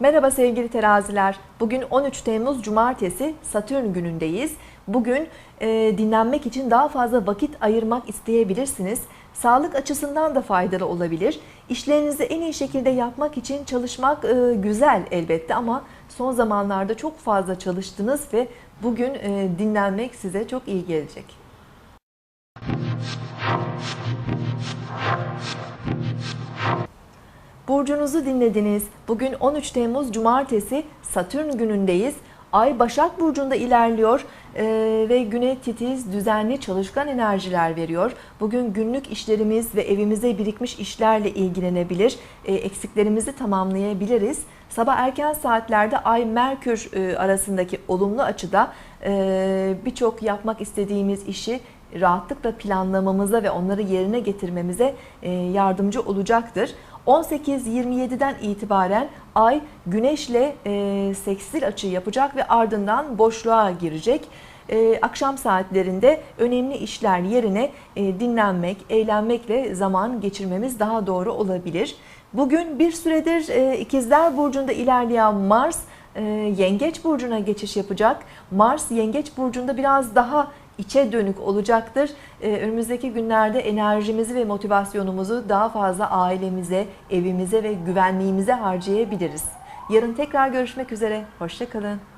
Merhaba sevgili teraziler. Bugün 13 Temmuz Cumartesi Satürn günündeyiz. Bugün e, dinlenmek için daha fazla vakit ayırmak isteyebilirsiniz. Sağlık açısından da faydalı olabilir. İşlerinizi en iyi şekilde yapmak için çalışmak e, güzel elbette ama son zamanlarda çok fazla çalıştınız ve bugün e, dinlenmek size çok iyi gelecek. Burcunuzu dinlediniz. Bugün 13 Temmuz Cumartesi Satürn günündeyiz. Ay Başak Burcu'nda ilerliyor eee, ve güne titiz, düzenli, çalışkan enerjiler veriyor. Bugün günlük işlerimiz ve evimize birikmiş işlerle ilgilenebilir, eee, eksiklerimizi tamamlayabiliriz. Sabah erken saatlerde Ay Merkür eee, arasındaki olumlu açıda eee, birçok yapmak istediğimiz işi rahatlıkla planlamamıza ve onları yerine getirmemize eee, yardımcı olacaktır. 18-27'den itibaren Ay Güneş'le e, seksil açı yapacak ve ardından boşluğa girecek. E, akşam saatlerinde önemli işler yerine e, dinlenmek, eğlenmekle zaman geçirmemiz daha doğru olabilir. Bugün bir süredir e, İkizler Burcu'nda ilerleyen Mars e, Yengeç Burcu'na geçiş yapacak. Mars Yengeç Burcu'nda biraz daha içe dönük olacaktır. Ee, önümüzdeki günlerde enerjimizi ve motivasyonumuzu daha fazla ailemize, evimize ve güvenliğimize harcayabiliriz. Yarın tekrar görüşmek üzere. Hoşçakalın.